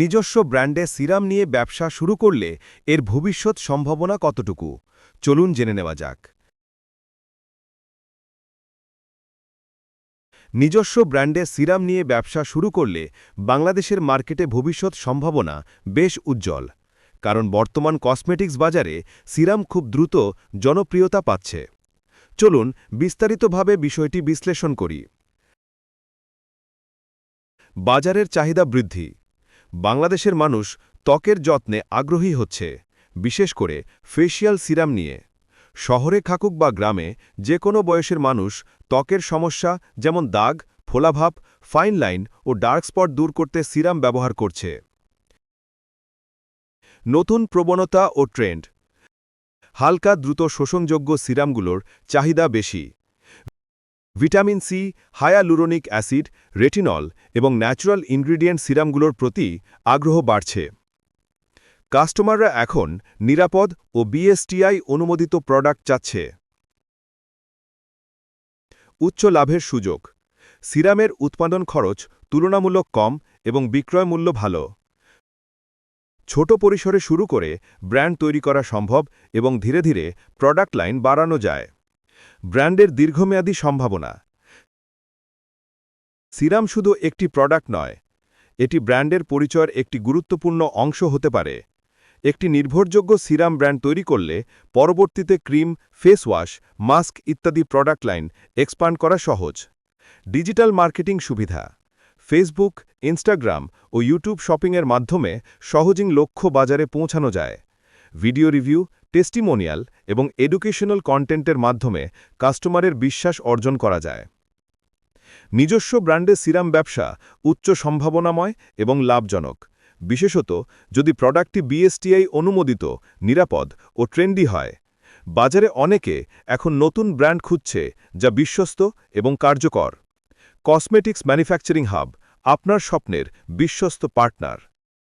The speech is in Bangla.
নিজস্ব ব্র্যান্ডে সিরাম নিয়ে ব্যবসা শুরু করলে এর ভবিষ্যৎ সম্ভাবনা কতটুকু? চলুন জেনে নেওয়া যাক। নিজস্ব ব্র্যান্ডে সিরাম নিয়ে ব্যবসা শুরু করলে বাংলাদেশের মার্কেটে ভবিষ্যৎ সম্ভাবনা বেশ উজ্জ্বল, কারণ বর্তমান কসমেটিক্স বাজারে সিরাম খুব দ্রুত জনপ্রিয়তা পাচ্ছে। চলুন বিস্তারিতভাবে বিষয়টি বিশ্লেষণ করি। বাজারের চাহিদা বৃদ্ধি বাংলাদেশের মানুষ ত্বকের যত্নে আগ্রহী হচ্ছে, বিশেষ করে ফেসিয়াল সিরাম নিয়ে। শহরে খাকুক বা গ্রামে যে কোনো বয়সের মানুষ ত্বকের সমস্যা যেমন দাগ, ফোলাভাব, ফাইন লাইন ও ডার্ক স্পট দূর করতে সিরাম ব্যবহার করছে। নতুন প্রবণতা ও ট্রেন্ড। হালকা দ্রুত শোষণযোগ্য সিরামগুলোর চাহিদা বেশি। Vitamin C, hyaluronic acid, retinol এবং ন্যাচারাল ইনগ্রিডিয়েন্ট সিরামগুলোর প্রতি আগ্রহ বাড়ছে। কাস্টমাররা এখন নিরাপদ ও বিএসটিআই অনুমোদিত প্রোডাক্ট চাচ্ছে। উচ্চ লাভের সুযোগ। সিরামের উৎপাদন খরচ তুলনামূলক কম এবং বিক্রয় মূল্য ভালো। ছোট পরিসরে শুরু করে ব্র্যান্ড তৈরি করা সম্ভব এবং ধীরে ধীরে প্রোডাক্ট লাইন বাড়ানো যায়। ব্র্যান্ডের দীর্ঘমেয়াদী সম্ভাবনা। সিরাম শুধু একটি প্রোডাক্ট নয়, এটি ব্র্যান্ডের পরিচয়ের একটি গুরুত্বপূর্ণ অংশ হতে পারে। একটি নির্ভরযোগ্য সিরাম ব্র্যান্ড তৈরি করলে পরবর্তীতে ক্রিম, ফেস ওয়াশ, মাস্ক ইত্যাদি প্রোডাক্ট লাইন এক্সপান্ড করা সহজ। ডিজিটাল মার্কেটিং সুবিধা। ফেসবুক, ইনস্টাগ্রাম ও ইউটিউব শপিংয়ের মাধ্যমে সহজিং লক্ষ্য বাজারে পৌঁছানো যায়। ভিডিও রিভিউ টেস্টিমোনিয়াল এবং এডুকেশনাল কন্টেন্টের মাধ্যমে কাস্টমারের বিশ্বাস অর্জন করা যায়। নিজস্ব ব্র্যান্ডে সিরাম ব্যবসা উচ্চ সম্ভাবনাময় এবং লাভজনক। বিশেষত যদি প্রোডাক্টটি বিএসটিআই অনুমোদিত, নিরাপদ ও ট্রেন্ডি হয়, বাজারে অনেকে এখন নতুন ব্র্যান্ড খুঁজছে যা বিশ্বস্ত এবং কার্যকর। কসমেটিক্স ম্যানুফ্যাকচারিং হাব আপনার স্বপ্নের বিশ্বস্ত পার্টনার